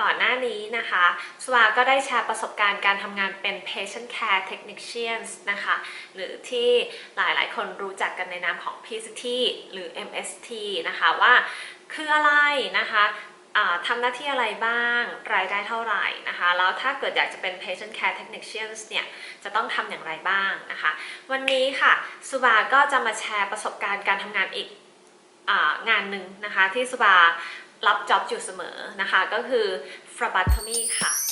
ก่อนหน้านี้นะคะสวาก็ได้แชร์ประสบการณ์การทำงานเป็น patient care technicians นะคะ หรือที่หลายๆ คนรู้จักกันในนามของ PCT หรือ MST นะคะว่าคืออะไรนะคะทำหน้าที่อะไรบ้าง รายได้เท่าไหร่นะคะ แล้วถ้าเกิดอยากจะเป็น patient care technicians เนี่ย จะต้องทำอย่างไรบ้างนะคะ วันนี้ค่ะสุบาก็จะมาแชร์ประสบการณ์การทำงานอีกองานหนึ่งนะคะที่สุบา รับจ็อบอยู่เสมอนะคะ ก็คือ phlebotomy ค่ะ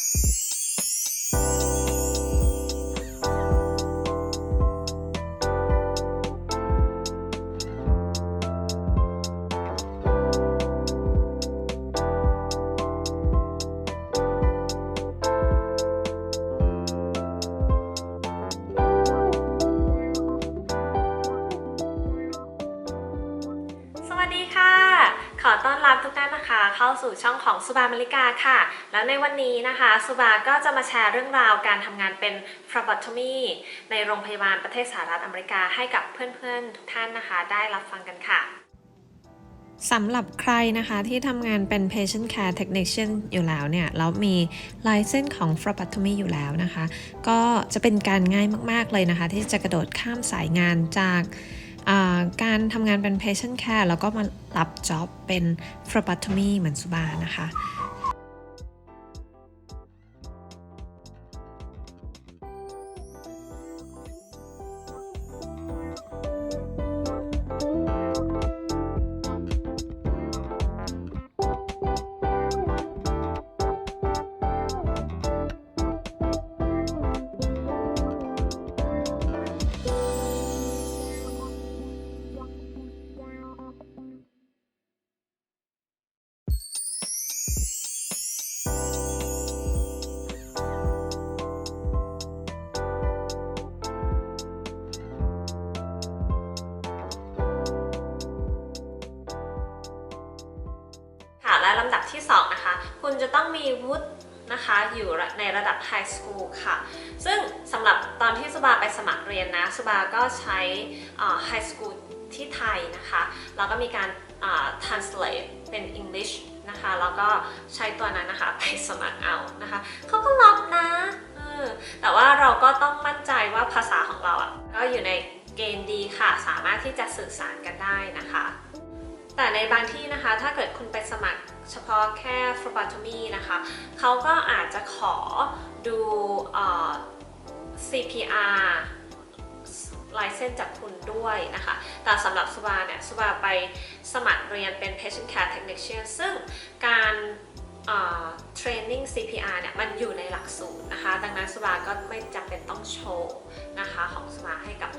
สู่ช่องของสุบามริกาค่ะ แล้วในวันนี้นะคะสุบาก็จะมาแชร์เรื่องราวการทำงานเป็น f r a b o t o m y ในโรงพยาบาลประเทศสหรัฐอเมริกาให้กับเพื่อนๆ ทุกท่านนะคะ ได้รับฟังกันค่ะสำหรับใครนะคะที่ทำงานเป็น patient care technician อยู่แล้วเนี่ย แล้วมีลายเส้นของ phlebotomy อยู่แล้วนะคะ ก็จะเป็นการง่ายมากๆเลยนะคะ ที่จะกระโดดข้ามสายงานจาก การทำงานเป็น patient care แล้วก็มารับ job เป็น phlebotomy เหมือนสุบานะคะ ละลำดับที่ 2 นะคะ คุณจะต้องมีวุฒินะคะอยู่ในระดับไฮสคูลค่ะ ซึ่งสำหรับตอนที่สุบาไปสมัครเรียนนะ สุบาก็ใช้ไฮสคูลที่ไทยนะคะ แล้วก็มีการ translate เป็น English นะคะ แล้วก็ใช้ตัวนั้นนะคะไปสมัครเอานะคะ เขาก็รับนะแต่ว่าเราก็ต้องมั่นใจว่าภาษาของเราอะก็อยู่ในเกณฑ์ดีค่ะ สามารถที่จะสื่อสารกันได้นะคะ แต่ในบางที่นะคะ ถ้าเกิดคุณไปสมัคร เฉพาะแค่ phlebotomy นะคะเขาก็อาจจะขอดูเอ่อ CPR ลายเส้นจากคุณด้วยนะคะ แต่สำหรับสุบาเนี่ยสุบาไปสมัครเรียนเป็น patient care technician ซึ่งการ เอ่อ training CPR เนี่ยมันอยู่ในหลักสูตรนะคะ ดังนั้นสุบาก็ไม่จำเป็นต้องโชว์นะคะของสุบาให้กับ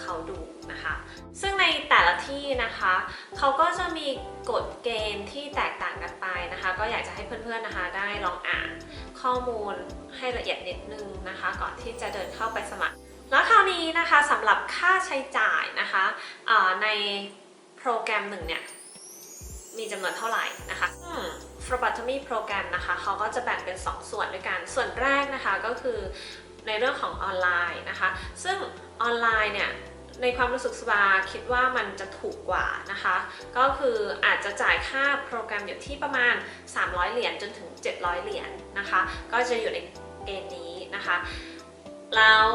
เขาดูนะคะ ซึ่งในแต่ละที่นะคะเขาก็จะมีกฎเกณฑ์ที่แตกต่างกันไปนะคะ ก็อยากจะให้เพื่อนๆนะคะได้ลองอ่านข้อมูลให้ละเอียดนิดนึงนะคะ ก่อนที่จะเดินเข้าไปสมัคร แล้วคราวนี้นะคะสำหรับค่าใช้จ่ายนะคะในโปรแกรมหนึ่งเนี่ยมีจำนวนเท่าไหร่นะคะ phlebotomy โปรแกรมนะคะเขาก็จะแบ่งเป็น 2 ส่วนด้วยกัน ส่วนแรกนะคะก็คือในเรื่องของออนไลน์นะคะ ซึ่งออนไลน์เนี่ยในความรู้สึกสบาคิดว่ามันจะถูกกว่านะคะ ก็คืออาจจะจ่ายค่าโปรแกรมอยู่ที่ประมาณ 300 เหรียญจนถึง 700 เหรียญนะคะ ก็จะอยู่ในเกณฑ์นี้นะคะ แล้ว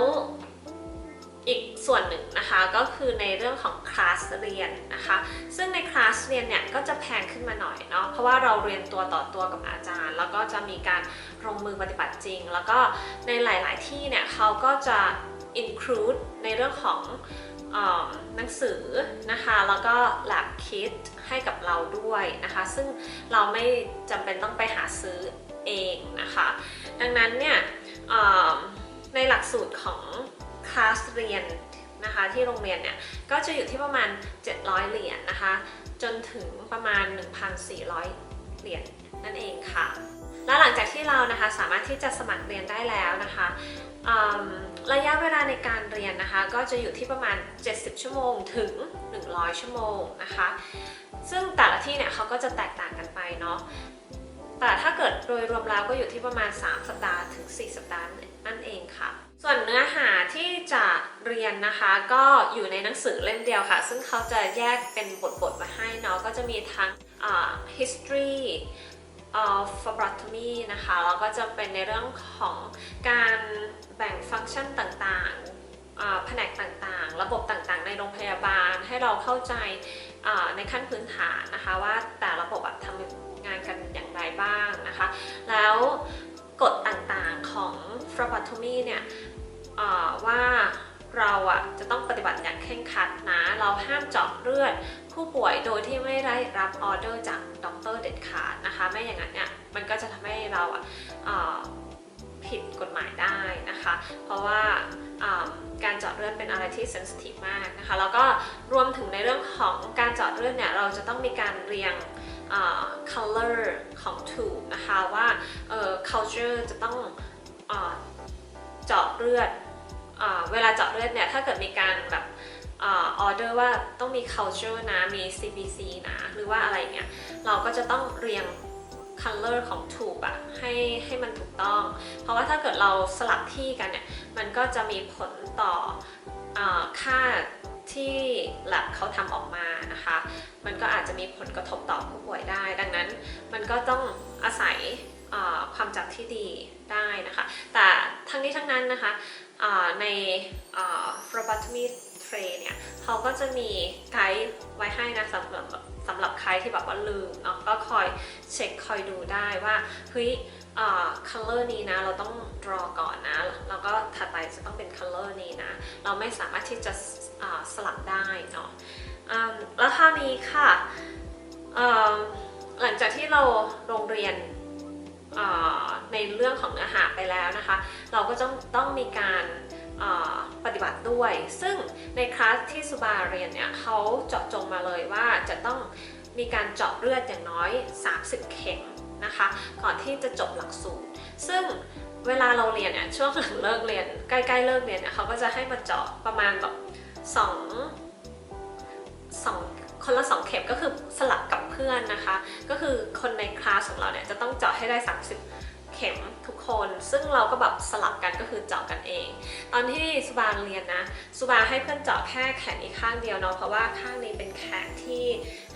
อีกส่วนหนึ่งนะคะก็คือในเรื่องของคลาสเรียนนะคะ ซึ่งในคลาสเรียนเนี่ยก็จะแพงขึ้นมาหน่อยเนาะเพราะว่าเราเรียนตัวต่อตัวกับอาจารย์ แล้วก็จะมีการลงมือปฏิบัติจริง แล้วก็ในหลาย ๆ ที่เนี่ยเขาก็จะ include ในเรื่องของหนังสือนะคะ แล้วก็ lab kit ให้กับเราด้วยนะคะ ซึ่งเราไม่จำเป็นต้องไปหาซื้อเองนะคะ ดังนั้นเนี่ยในหลักสูตรของ คลาสเรียนนะคะที่โรงเรียนเนี่ยก็จะอยู่ที่ประมาณ 700 เหรียญนะคะ จนถึงประมาณ 1,400 เหรียญนั่นเองค่ะ และหลังจากที่เรานะคะสามารถที่จะสมัครเรียนได้แล้วนะคะระยะเวลาในการเรียนนะคะ ก็จะอยู่ที่ประมาณ 70 ชั่วโมงถึง 100 ชั่วโมงนะคะ ซึ่งแต่ละที่เนี่ยเขาก็จะแตกต่างกันไปเนาะแต่ถ้าเกิดโดยรวมแล้วก็อยู่ที่ประมาณ 3 สัปดาห์ถึง 4 สัปดาห์นั่นเองค่ะ ส่วนเนื้อหาที่จะเรียนนะคะ ก็อยู่ในหนังสือเล่มเดียวค่ะ ซึ่งเขาจะแยกเป็นบทๆมาให้เนาะก็จะมีทั้ง history ฟอบรัตมีนะคะแล้วก็จะเป็นในเรื่องของการแบ่งฟังก์ชันต่างๆแผนกต่างๆ ระบบต่างๆ ในโรงพยาบาลให้เราเข้าใจในขั้นพื้นฐานนะคะว่าแต่ระบบทำงานกันอย่างไรบ้างนะคะ แล้วกฎต่างๆของ phlebotomy เนี่ย ว่าเราอะจะต้องปฏิบัติอย่างเคร่งครัดนะ เราห้ามเจาะเลือดผู้ป่วยโดยที่ไม่ได้รับออเดอร์จากด็อกเตอร์เด็ดขาดนะคะ ไม่อย่างนั้นเนี่ยมันก็จะทำให้เราอะอ่าผิดกฎหมายได้นะคะ เพราะว่าการเจาะเลือดเป็นอะไรที่เซนซิทีฟมากนะคะ แล้วก็รวมถึงในเรื่องของการเจาะเลือดเนี่ยเราจะต้องมีการเรียงอ่า color ของ tube นะคะว่าเอ่อ culture จะต้องเจาะเลือด เวลาเจาะเลือดเนี่ยถ้าเกิดมีการแบบออเดอร์ว่าต้องมี culture นะ มี CBC นะ หรือว่าอะไรเงี้ย เราก็จะต้องเรียง color ของ tube อะให้ให้มันถูกต้อง เพราะว่าถ้าเกิดเราสลับที่กันเนี่ย มันก็จะมีผลต่ออค่าที่ lab เขาทำออกมานะคะ มันก็อาจจะมีผลกระทบต่อผู้ป่วยได้ ดังนั้นมันก็ต้องอาศัยความจำที่ดีได้นะคะ แต่ทั้งนี้ทั้งนั้นนะคะ ในอ่า phlebotomy tray เนี่ยเขาก็จะมีไกด์ไว้ให้นะสำหรับสำหรับใครที่แบบว่าลืมเนาะก็คอยเช็คคอยดูได้ว่าเฮ้ยอ่า color นี้นะเราต้อง draw ก่อนนะแล้วก็ถัดไปจะต้องเป็น color นี้นะ เราไม่สามารถที่จะสลับได้เนาะแล้วคราวนี้ค่ะหลังจากที่เราโรงเรียน ในเรื่องของเนื้อหาไปแล้วนะคะ เราก็ต้องต้องมีการปฏิบัติด้วย ซึ่งในคลาสที่สุบาเรียนเนี่ยเขาเจาะจงมาเลยว่าจะต้องมีการเจาะเลือดอย่างน้อย 30 เข็มนะคะ ก่อนที่จะจบหลักสูตร ซึ่งเวลาเราเรียนเนี่ยช่วงหลังเลิกเรียนใกล้ๆเลิกเรียนเนี่ยเขาก็จะให้มาเจาะประมาณแบบสองสองคนละสองเข็มก็คือสลับกับเพื่อนนะคะ ก็คือคนในคลาสของเราเนี่ยจะต้องเจาะให้ได้ 30 เข็มทุกคน ซึ่งเราก็แบบสลับกันก็คือเจาะกันเอง ตอนที่สุบาเรียนนะ สุบาให้เพื่อนเจาะแค่แขนอีกข้างเดียวเนาะเพราะว่าข้างนี้เป็นแขนที่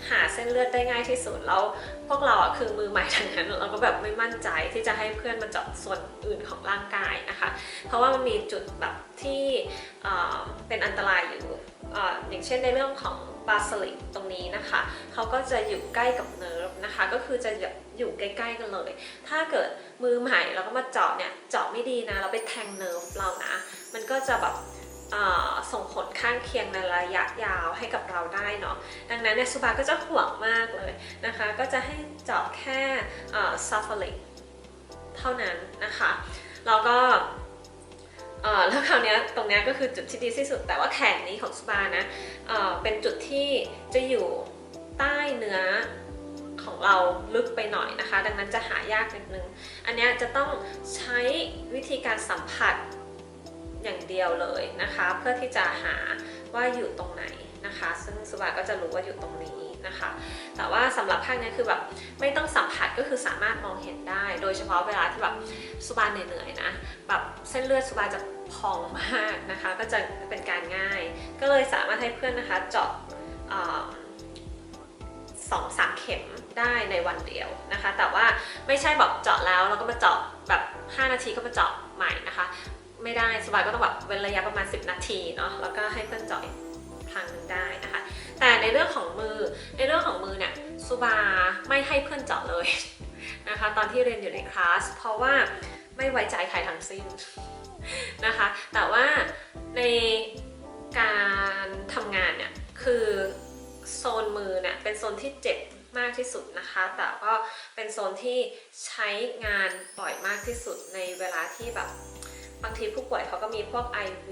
หาเส้นเลือดได้ง่ายที่สุดแล้วพวกเราอะคือมือใหม่ทั้งนั้นเราก็แบบไม่มั่นใจที่จะให้เพื่อนมาเจาะส่วนอื่นของร่างกายนะคะ เพราะว่ามันมีจุดแบบที่เป็นอันตรายอยู่อย่างเช่นในเรื่องของ บาสลิกตรงนี้นะคะเขาก็จะอยู่ใกล้กับเนิร์ฟนะคะ ก็คือจะอยู่ใกล้ๆกันเลย ถ้าเกิดมือใหม่แล้วก็มาเจาะเนี่ยเจาะไม่ดีนะเราไปแทงเนิร์ฟเรานะ มันก็จะแบบส่งผลข้างเคียงในระยะยาวให้กับเราได้เนาะดังนั้นเนี่ยสุบาก็จะห่วงมากเลยนะคะ ก็จะให้เจาะแค่ซาฟลิกเท่านั้นนะคะแล้วก็ อแล้วคราวนี้ตรงนี้ก็คือจุดที่ดีที่สุด แต่ว่าแขนนี้ของสุบานะเออเป็นจุดที่จะอยู่ใต้เนื้อของเราลึกไปหน่อยนะคะ ดังนั้นจะหายากนิดนึง อันนี้จะต้องใช้วิธีการสัมผัสอย่างเดียวเลยนะคะ เพื่อที่จะหาว่าอยู่ตรงไหนนะคะ ซึ่งสุบาก็จะรู้ว่าอยู่ตรงนี้นะคะ แต่ว่าสำหรับข้างนี้คือแบบไม่ต้องสัมผัสก็คือสามารถมองเห็นได้ โดยเฉพาะเวลาที่แบบสุบาเหนื่อยๆนะแบบเส้นเลือดสุบาจะ พองมากนะคะ ก็จะเป็นการง่าย ก็เลยสามารถให้เพื่อนนะคะเจาะสองสามเข็มได้ในวันเดียวนะคะ แต่ว่าไม่ใช่แบบเจาะแล้วแล้วก็มาเจาะแบบ 5 นาทีก็มาเจาะใหม่นะคะ ไม่ได้สบายก็ต้องแบบเว้นระยะประมาณ 10 นาทีเนาะแล้วก็ให้เพื่อนเจาะครั้งนึงได้นะคะ แต่ในเรื่องของมือในเรื่องของมือเนี่ยสุบาไม่ให้เพื่อนเจาะเลยนะคะ ตอนที่เรียนอยู่ในคลาสเพราะว่า ไม่ไว้ใจใครทั้งสิ้นนะคะ แต่ว่าในการทำงานเนี่ยคือโซนมือเนี่ยเป็นโซนที่เจ็บมากที่สุดนะคะ แต่ก็เป็นโซนที่ใช้งานบ่อยมากที่สุดในเวลาที่แบบบางทีผู้ป่วยเขาก็มีพวก IV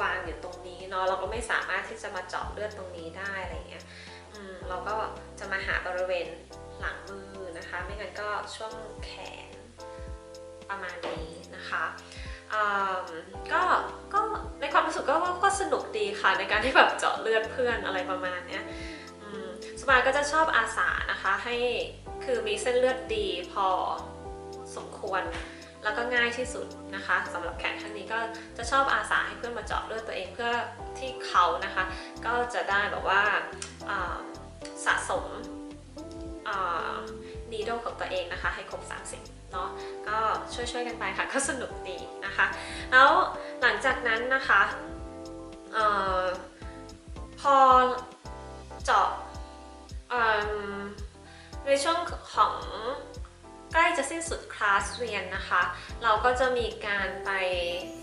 วางอยู่ตรงนี้เนาะเราก็ไม่สามารถที่จะมาเจาะเลือดตรงนี้ได้อะไรเงี้ยอืมเราก็จะมาหาบริเวณหลังมือนะคะ ไม่งั้นก็ช่วงแขน ประมาณนี้นะคะก็ก็ในความรู้สึกก็ก็สนุกดีค่ะในการที่แบบเจาะเลือดเพื่อนอะไรประมาณเนี้ยสมาก็จะชอบอาสานะคะให้คือมีเส้นเลือดดีพอสมควร แล้วก็ง่ายที่สุดนะคะสำหรับแขนข้างนี้ก็จะชอบอาสาให้เพื่อนมาเจาะเลือดตัวเองเพื่อที่เขานะคะ ก็จะได้แบบว่าสะสม อ่า needle ของตัวเองนะคะ ให้ครบ 30 เนาะก็ช่วยๆกันไปค่ะ ก็สนุกดีนะคะ แล้วหลังจากนั้นนะคะเออพอเจาะในช่วงของใกล้จะสิ้นสุดคลาสเรียนนะคะ เราก็จะมีการไป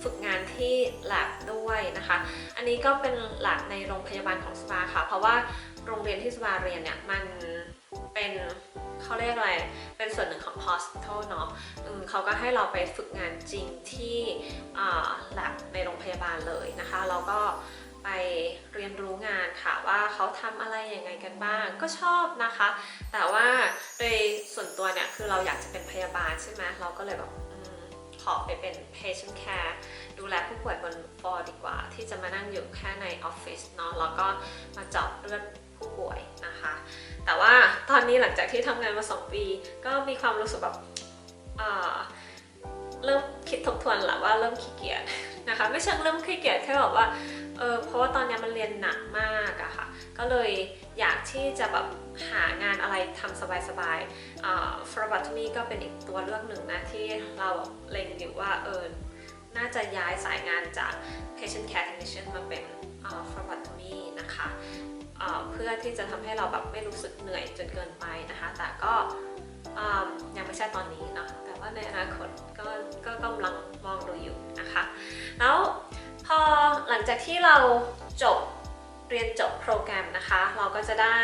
ฝึกงานที่ lab ด้วยนะคะ อันนี้ก็เป็น lab ในโรงพยาบาลของสปาค่ะ เพราะว่าโรงเรียนที่สปาเรียนเนี่ย มันเป็น เขาเรียกอะไร เป็นส่วนหนึ่งของ hospital เนาะเขาก็ให้เราไปฝึกงานจริงที่ lab ในโรงพยาบาลเลยนะคะ เราก็ไปเรียนรู้งานค่ะว่าเขาทำอะไรยังไงกันบ้างก็ชอบนะคะ แต่ว่าโดยส่วนตัวเนี่ยคือเราอยากจะเป็นพยาบาลใช่ไหมเราก็เลยแบบอขอไปเป็น patient care ดูแลผู้ป่วยบนฟลอร์ดีกว่า ที่จะมานั่งอยู่แค่ในออฟฟิศเนาะแล้วก็มาเจาะเลือดผู้ป่วยนะคะ นี้หลังจากที่ทำงานมา 2 ปี ก็มีความรู้สึกแบบเริ่มคิดทบทวนแหละว่าเริ่มขี้เกียจนะคะ ไม่เชิงเริ่มขี้เกียจแค่แบบว่าเออเพราะว่าตอนนี้มันเรียนหนักมากอะค่ะ ก็เลยอยากที่จะแบบหางานอะไรทำสบายๆอ่า phlebotomy ก็เป็นอีกตัวเลือกหนึ่งนะที่เราเล็งอยู่ว่าเออน่าจะย้ายสายงานจาก patient care technician มาเป็นอ่า phlebotomy นะคะ เพื่อที่จะทำให้เราแบบไม่รู้สึกเหนื่อยจนเกินไปนะคะ แต่ก็ยังไม่ใช่ตอนนี้เนาะแต่ว่าในอนาคตก็ก็กำลังมองดูอยู่นะคะ แล้วพอหลังจากที่เราจบเรียนจบโปรแกรมนะคะ เราก็จะได้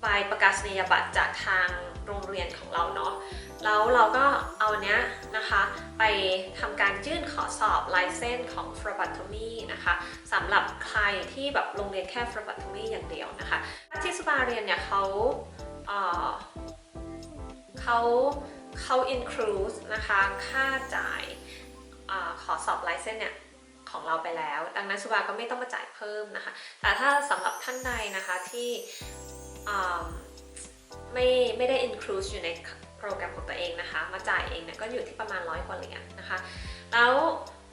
ใบประกาศนียบัตรจากทาง โรงเรียนของเราเนาะแล้วเราก็เอาเนี้ยนะคะไปทำการยื่นขอสอบไลเซนส์ของ phlebotomy นะคะสำหรับใครที่แบบโรงเรียนแค่ phlebotomy อย่างเดียวนะคะที่สปาเรียนเนี่ยเขาเเขาเขา include นะคะค่าจ่ายอขอสอบไลเซนส์เนี่ยของเราไปแล้ว ดังนั้นสุบาก็ไม่ต้องมาจ่ายเพิ่มนะคะ แต่ถ้าสำหรับท่านใดนะคะที่ ไม่ไม่ได้ include อยู่ในโปรแกรมของตัวเองนะคะ มาจ่ายเองเนี่ยก็อยู่ที่ประมาณร้อยกว่าเหรียญนะคะ แล้ว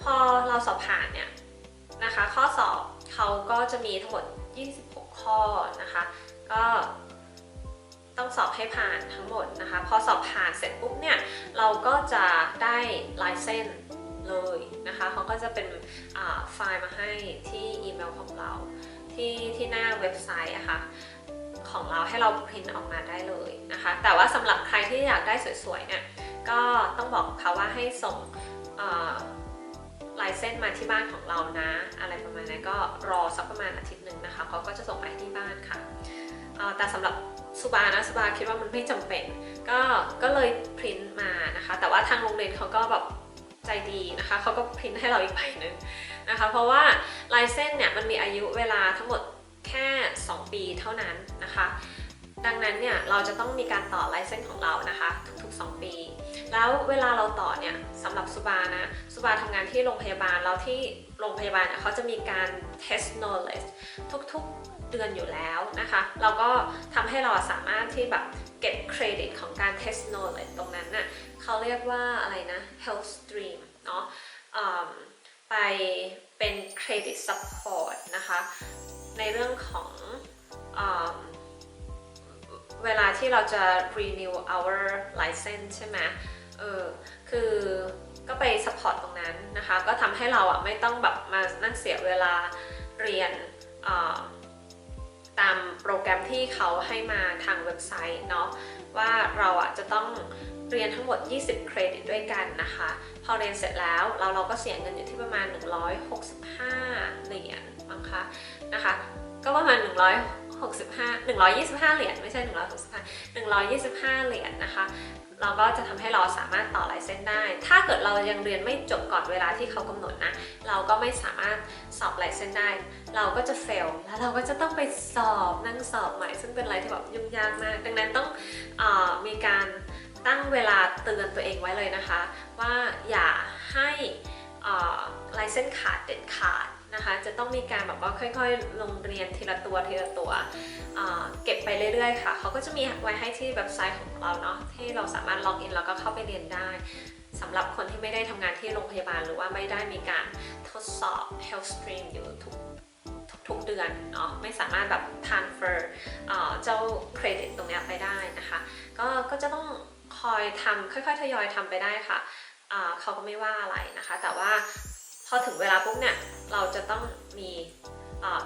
พอเราสอบผ่านเนี่ยนะคะ ข้อสอบเขาก็จะมีทั้งหมด 26 ข้อนะคะ ก็ต้องสอบให้ผ่านทั้งหมดนะคะ พอสอบผ่านเสร็จปุ๊บเนี่ย เราก็จะได้ลายเส้นเลยนะคะเขาก็จะเป็นไฟล์มาให้ที่อีเมลของเรา ที่ที่หน้าเว็บไซต์อะคะ่ะ ของเราให้เราพิมพ์ออกมาได้เลยนะคะ แต่ว่าสำหรับใครที่อยากได้สวยๆเนี่ยก็ต้องบอกเขาว่าให้ส่งลายเส้นมาที่บ้านของเรานะ อะไรประมาณนั้นก็รอสักประมาณอาทิตย์หนึ่งนะคะเขาก็จะส่งมาที่บ้านค่ะแต่สำหรับสุบานะสุบาคิดว่ามันไม่จำเป็น ก็ก็เลยพิมพ์มานะคะ แต่ว่าทางโรงเรียนเขาก็แบบใจดีนะคะเขาก็พิมพ์ให้เราอีกใบหนึ่งนะคะ เพราะว่าลายเส้นเนี่ยมันมีอายุเวลาทั้งหมด แค่ 2 ปีเท่านั้นนะคะ ดังนั้นเนี่ยเราจะต้องมีการต่อไลเซนส์ของเรานะคะ ทุกๆ 2 ปี แล้วเวลาเราต่อเนี่ยสำหรับสุบานะสุบาทำงานที่โรงพยาบาลแล้วที่โรงพยาบาลเนี่ยเขาจะมีการ test knowledge ทุกๆเดือนอยู่แล้วนะคะ เราก็ทำให้เราสามารถที่แบบเก็บเครดิตของการ test knowledge ตรงนั้นน่ะเขาเรียกว่าอะไรนะ health stream เนาะไปเป็นเครดิต support นะคะ ในเรื่องของอมเวลาที่เราจะ renew our license ใช่ไหมเออคือก็ไป support ตรงนั้นนะคะ ก็ทำให้เราอะไม่ต้องแบบมานั่งเสียเวลาเรียนตามโปรแกรมที่เขาให้มาทางเว็บไซต์เนาะว่าเราอะจะต้องเรียนทั้งหมด 20 เครดิตด้วยกันนะคะ พอเรียนเสร็จแล้วเราเราก็เสียเงินอยู่ที่ประมาณ 165 เหรียญมั้งคะ นะคะ ก็ประมาณ 165 125 เหรียญไม่ใช่ 165 125 เหรียญนะคะ เราก็จะทำให้เราสามารถต่อลายเส้นได้ ถ้าเกิดเรายังเรียนไม่จบก่อนเวลาที่เขากำหนดนะ เราก็ไม่สามารถสอบลายเส้นได้ เราก็จะ fail แล้วเราก็จะต้องไปสอบนั่งสอบใหม่ ซึ่งเป็นอะไรที่แบบยุ่งยากมาก ดังนั้นต้องออมีการตั้งเวลาเตือนตัวเองไว้เลยนะคะ ว่าอย่าให้ลายเส้นขาดเด็ดขาด นะคะ จะต้องมีการแบบว่าค่อยๆ ลงเรียนทีละตัวทีละตัว เก็บไปเรื่อยๆค่ะ เขาก็จะมีไว้ให้ที่เว็บไซต์ของเราเนาะที่เราสามารถล็อกอินแล้วก็เข้าไปเรียนได้สำหรับคนที่ไม่ได้ทำงานที่โรงพยาบาลหรือว่าไม่ได้มีการทดสอบ health stream อยู่ทุกทุกเดือนเนาะไม่สามารถแบบ transfer เจ้าเครดิตตรงนี้ไปได้นะคะก็ก็จะต้องคอยทำค่อยๆ ทยอยทำไปได้ค่ะเขาก็ไม่ว่าอะไรนะคะ แต่ว่า พอถึงเวลาปุ๊บเนี่ยเราจะต้องมี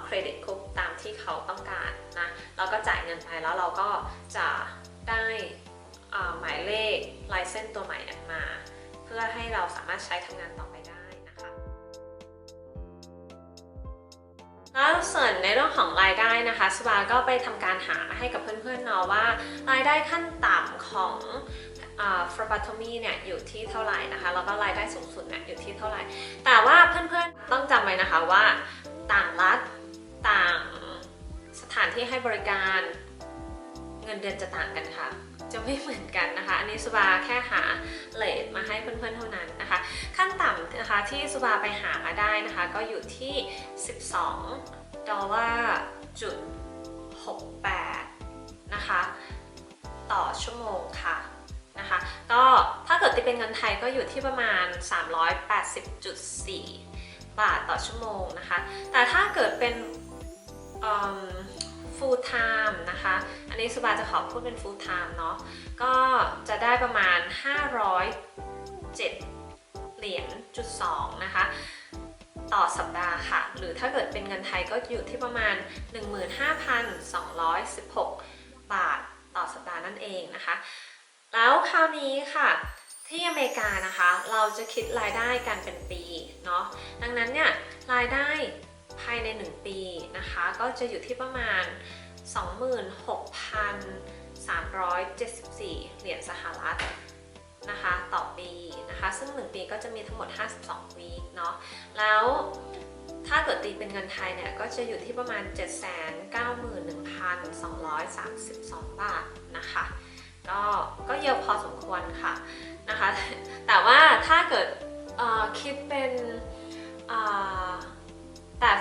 เครดิตครบตามที่เขาต้องการนะเราก็จ่ายเงินไปแล้วเราก็จะได้หมายเลขลายเส้นตัวใหม่มา เพื่อให้เราสามารถใช้ทำงานต่อไปได้นะคะแล้วส่วนในเรื่องของรายได้นะคะสวาก็ไปทำการหาให้กับเพื่อนๆเนาะว่ารายได้ขั้นต่ำของ ฟร a บ o โ o มีเนี่ยอยู่ที่เท่าไหร่นะคะ แล้วก็รายได้สูงสุดเนี่ยอยู่ที่เท่าไหร่ แต่ว่าเพื่อนๆต้องจำไว้นะคะว่าต่างรัฐต่างสถานที่ให้บริการเงินเดือนจะต่างกันค่ะ จะไม่เหมือนกันนะคะ อันนี้สุบาแค่หาเลทมาให้เพื่อนๆเท่านั้นนะคะ ขั้นต่ำนะคะที่สุบาไปหามาได้นะคะ ก็อยู่ที่ 12ดอลลาร์จุด68นะคะ ต่อชั่วโมงค่ะ นะคะก็ถ้าเกิดตีเป็นเงินไทยก็อยู่ที่ประมาณ 380.4 บาทต่อชั่วโมงนะคะ แต่ถ้าเกิดเป็นเอิ่ม full time นะคะ อันนี้สุบาจะขอพูดเป็น full time เนาะ ก็จะได้ประมาณ 507 เหรียญจุดสองนะคะ ต่อสัปดาห์ค่ะ หรือถ้าเกิดเป็นเงินไทยก็อยู่ที่ประมาณ 15,216 บาทต่อสัปดาห์นั่นเองนะคะ แล้วคราวนี้ค่ะที่อเมริกานะคะ เราจะคิดรายได้กันเป็นปีเนาะดังนั้นเนี่ยรายได้ภายใน 1 ปีนะคะ ก็จะอยู่ที่ประมาณ 26,374 เหรียญสหรัฐนะคะต่อปีนะคะ ซึ่ง 1 ปีก็จะมีทั้งหมด 52 วีคเนาะแล้วถ้าเกิดตีเป็นเงินไทยเนี่ย ก็จะอยู่ที่ประมาณ 791,232 บาทนะคะ ก็ก็เยอะพอสมควรค่ะนะคะ แต่ว่าถ้าเกิดคิดเป็นแต่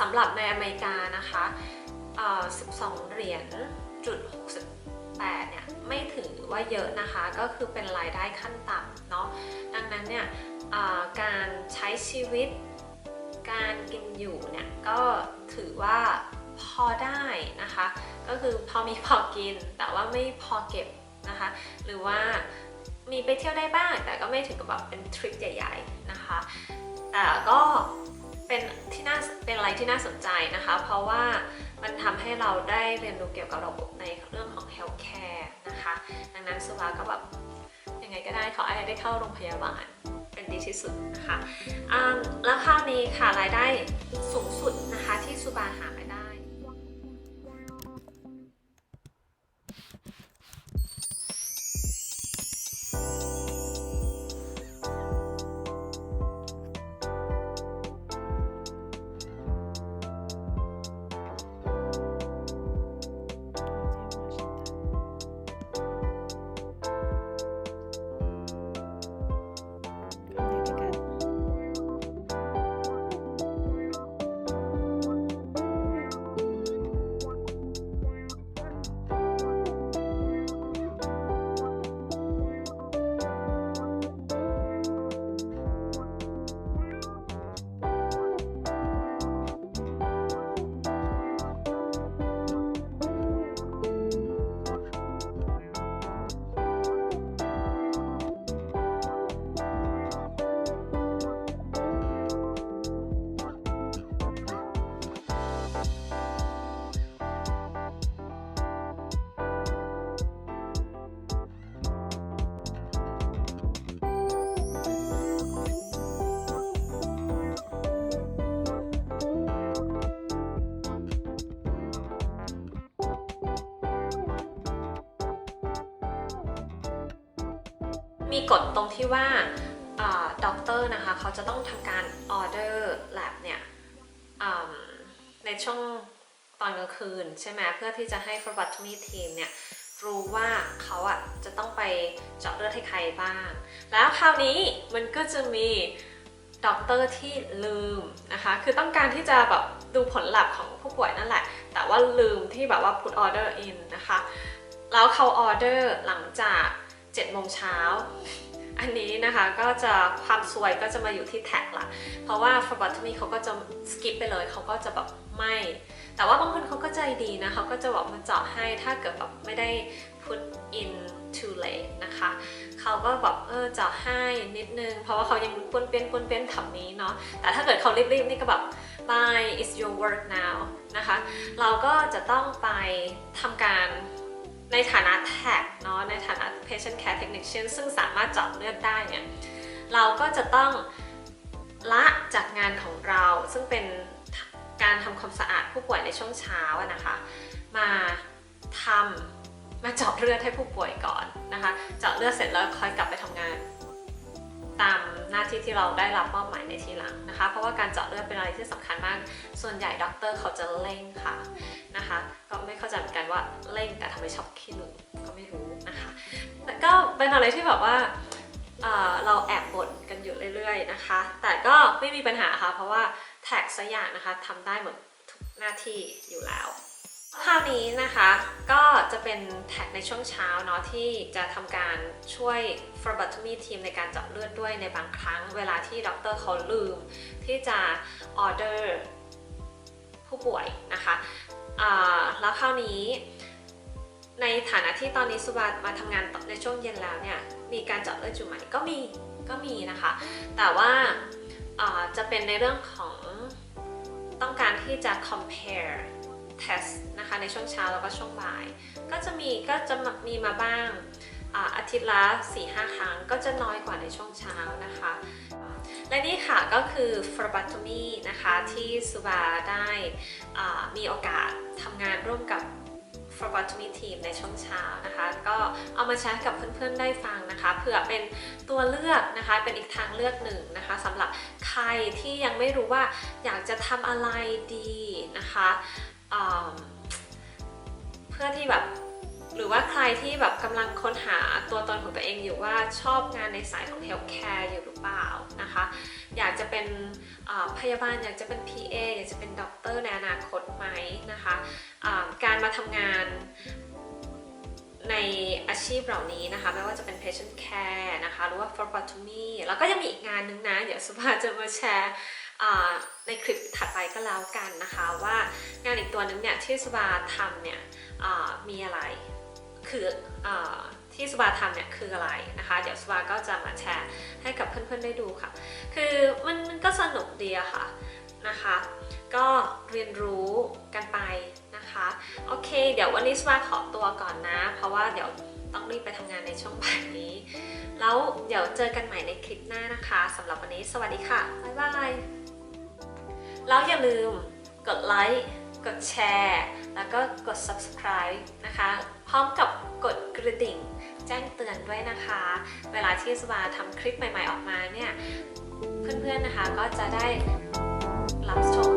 สำหรับในอเมริกานะคะ 12 เหรียญจุด68 เนี่ย ไม่ถือว่าเยอะนะคะ ก็คือเป็นรายได้ขั้นต่ำเนาะ ดังนั้นเนี่ยการใช้ชีวิต การกินอยู่เนี่ย ก็ถือว่าพอได้นะคะ ก็คือพอมีพอกินแต่ว่าไม่พอเก็บ นะคะ หรือว่ามีไปเที่ยวได้บ้าง แต่ก็ไม่ถึงกับแบบเป็นทริปใหญ่ ๆนะคะ แต่ก็เป็นที่น่าเป็นอะไรที่น่าสนใจนะคะ เพราะว่ามันทำให้เราได้เรียนรู้เกี่ยวกับระบบในเรื่องของ healthcare นะคะ ดังนั้นสุวาก็แบบยังไงก็ได้ขอให้ได้เข้าโรงพยาบาลเป็นดีที่สุดนะคะแล้วคราวนี้ค่ะรายได้สูงสุดนะคะที่สุบาหา มีกฎตรงที่ว่าด็อกเตอร์นะคะเขาจะต้องทำการออเดอร์แลบเนี่ยในช่วงตอนกลางคืนใช่ไหมเพื่อที่จะให้ f o r b o t o m y team เนี่ยรู้ว่าเขาอะจะต้องไปเจาะเลือดให้ใครบ้าง แล้วคราวนี้มันก็จะมีด็อกเตอร์ที่ลืมนะคะ คือต้องการที่จะแบบดูผลลัพธ์ของผู้ป่วยนั่นแหละ แต่ว่าลืมที่แบบว่า put order in นะคะ แล้วเขาออเดอร์หลังจาก 7โมงเช้าอันนี้นะคะก็จะความสวยก็จะมาอยู่ที่แท็กละเพราะว่า phlebotomy เขาก็จะสกิปไปเลยเขาก็จะแบบไม่ แต่ว่าบางคนเขาก็ใจดีนะเขาก็จะบอกมาเจาะให้ถ้าเกิดแบบไม่ได้ put in too late นะคะเขาก็แบบเออเจาะให้นิดนึง เพราะว่าเขายังป้วนเปี้ยนป้วนเปี้ยนแถวนี้เนาะแต่ถ้าเกิดเขารีบๆนี่ก็แบบ bye it's your work now นะคะ เราก็จะต้องไปทำการ ในฐานะแท็กเนาะในฐานะ patient care technician ซึ่งสามารถเจาะเลือดได้เนี่ยเราก็จะต้องละจากงานของเราซึ่งเป็นการทำความสะอาดผู้ป่วยในช่วงเช้าอะนะคะ มาทำมาเจาะเลือดให้ผู้ป่วยก่อนนะคะ เจาะเลือดเสร็จแล้วค่อยกลับไปทำงาน ตามหน้าที่ที่เราได้รับมอบหมายในทีหลังนะคะ เพราะว่าการเจาะเลือดเป็นอะไรที่สำคัญมาก ส่วนใหญ่ด็อกเตอร์เขาจะเร่งค่ะนะคะ ก็ไม่เข้าใจเหมือนกันว่าเร่งแต่ทำไมชอบขี้หนูก็ไม่รู้นะคะแต่ก็เป็นอะไรที่แบบว่าเเราแอบบ่นกันอยู่เรื่อยๆนะคะ แต่ก็ไม่มีปัญหาค่ะ เพราะว่าแท็กสักอย่างนะคะทำได้หมดทุกหน้าที่อยู่แล้วคราวนี้นะคะก็จะเป็นแท็กในช่วงเช้าเนาะที่จะทำการช่วย phlebotomy ทีมในการเจาะเลือดด้วยในบางครั้ง เวลาที่ด็อกเตอร์เขาลืม ที่จะออเดอร์ผู้ป่วยนะคะแล้วคราวนี้ในฐานะที่ตอนนี้สุบามาทำงานในช่วงเย็นแล้วเนี่ยมีการเจาะเลือดอยู่ไหมก็มีก็มีนะคะ แต่ว่าอ่าจะเป็นในเรื่องของต้องการที่จะ compare test นะคะในช่วงเช้าแล้วก็ช่วงบ่าย ก็จะมีก็จะมีมาบ้าง อาทิตย์ละ 4-5 ครั้งก็จะน้อยกว่าในช่วงเช้านะคะ และนี่ค่ะก็คือ phlebotomy นะคะที่สุบาได้มีโอกาสทำงานร่วมกับ phlebotomy team ในช่วงเช้านะคะ ก็เอามาแชร์กับเพื่อนๆได้ฟังนะคะเผื่อเป็นตัวเลือกนะคะเป็นอีกทางเลือกหนึ่งนะคะสำหรับใครที่ยังไม่รู้ว่าอยากจะทำอะไรดีนะคะเพื่อที่แบบ หรือว่าใครที่แบบกำลังค้นหาตัวตนของตัวเองอยู่ว่าชอบงานในสายของ healthcare อยู่หรือเปล่านะคะ อยากจะเป็นพยาบาลอยากจะเป็น PA อยากจะเป็นด็อกเตอร์ในอนาคตไหมนะคะอ่าการมาทำงานในอาชีพเหล่านี้นะคะ ไม่ว่าจะเป็น patient care นะคะ หรือว่า phlebotomy แล้วก็ยังมีอีกงานนึงนะ เดี๋ยวสุภาจะมาแชร์ในคลิปถัดไปก็แล้วกันนะคะ ว่างานอีกตัวนึงเนี่ยที่สุภาทำเนี่ยมีอะไร คืออที่สุบาทำเนี่ยคืออะไรนะคะ เดี๋ยวสุบาก็จะมาแชร์ให้กับเพื่อนๆได้ดูค่ะ คือมันมันก็สนุกดีอะค่ะนะคะ ก็เรียนรู้กันไปนะคะโอเค เดี๋ยววันนี้สุบาขอตัวก่อนนะ เพราะว่าเดี๋ยวต้องรีบไปทำงานในช่วงบ่ายนี้ แล้วเดี๋ยวเจอกันใหม่ในคลิปหน้านะคะสำหรับวันนี้สวัสดีค่ะบ๊ายบายแล้วอย่าลืมกดไลค์กดแชร์ แล้วก็กด subscribe นะคะ พร้อมกับกดกระดิ่ง แจ้งเตือนด้วยนะคะ เวลาที่สบาทำคลิปใหม่ๆออกมาเนี่ย เพื่อนๆนะคะก็จะได้รับชม